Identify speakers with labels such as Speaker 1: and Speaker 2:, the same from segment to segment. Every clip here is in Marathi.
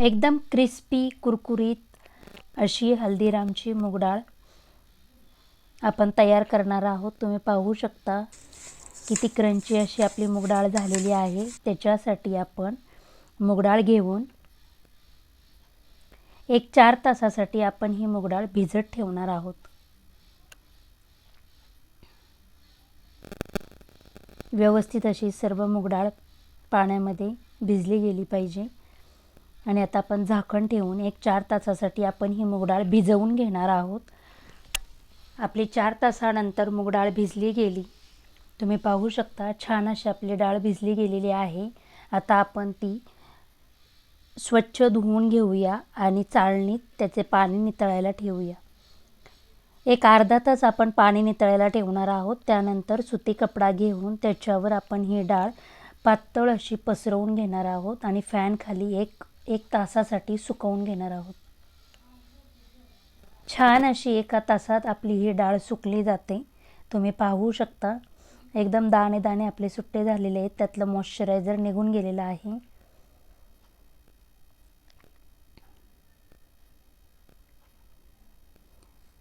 Speaker 1: एकदम क्रिस्पी कुरकुरीत अशी हल्दीरामची मूगडाळ आपण तयार करणार आहोत. तुम्ही पाहू शकता किती क्रंची अशी आपली मूगडाळ झालेली आहे. त्याच्यासाठी आपण मूगडाळ घेऊन एक चार तासासाठी आपण ही मूगडाळ भिजत ठेवणार आहोत. व्यवस्थित अशी सर्व मूगडाळ पाण्यामध्ये भिजली गेली पाहिजे. आणि आता आपण झाकण ठेवून एक चार तासासाठी आपण ही मूगडाळ भिजवून घेणार आहोत. आपली चार तासानंतर मूगडाळ भिजली गेली. तुम्ही पाहू शकता छान अशी आपली डाळ भिजली गेलेली आहे. आता आपण ती स्वच्छ धुवून घेऊया आणि चाळणीत त्याचे पाणी नितळायला ठेवूया. एक अर्धा तास आपण पाणी नितळायला ठेवणार आहोत. त्यानंतर सुती कपडा घेऊन त्याच्यावर आपण ही डाळ पातळ अशी पसरवून घेणार आहोत आणि फॅनखाली एक एक तासासाठी सुकवून घेणार आहोत. छान अशी एका तासात आपली ही डाळ सुकली जाते. तुम्ही पाहू शकता एकदम दाणे दाणे आपले सुट्टे झालेले आहेत. त्यातलं मॉइश्चरायझर निघून गेलेलं आहे.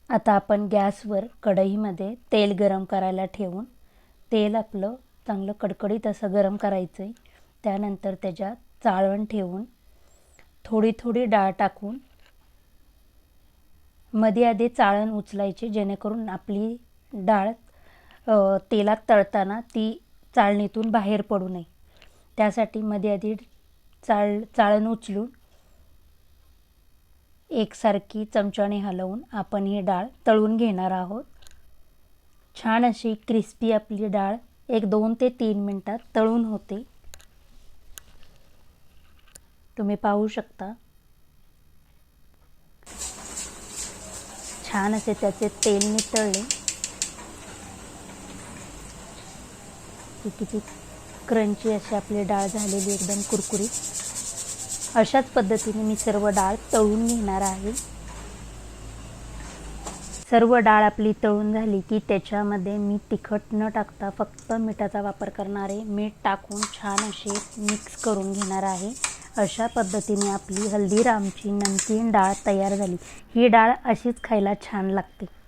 Speaker 1: आता आपण गॅसवर कढईमध्ये तेल गरम करायला ठेवून तेल आपलं चांगलं कडकडीत असं गरम करायचं आहे त्यानंतर त्याच्यात चाळण ठेवून थोडी थोडी डाळ टाकून मध्ये आधी चाळण उचलायची जेणेकरून आपली डाळ तेलात तळताना ती चाळणीतून बाहेर पडू नये. त्यासाठी मध्ये आधी चाळ चाळण उचलून एकसारखी चमच्याने हलवून आपण ही डाळ तळून घेणार आहोत. छान अशी क्रिस्पी आपली डाळ एक दोन ते तीन मिनटात तळून होते. तुम्ही पाहू शकता. छान असे त्याचे तेल नितळले. ती किती क्रंची अशी आपली डाळ झालेली एकदम कुरकुरीत. अशाच पद्धतीने मी सर्व डाळ तळून घेणार आहे. सर्व डाळ आपली तळून झाली की त्याच्यामध्ये मी तिखट न टाकता फक्त मिठाचा वापर करणार आहे मीठ टाकून छान असे मिक्स करून घेणार आहे. अशा पद्धतीने आपली हल्दीरामची नमकीन डाळ तयार झाली. ही डाळ अशीच खायला छान लागते.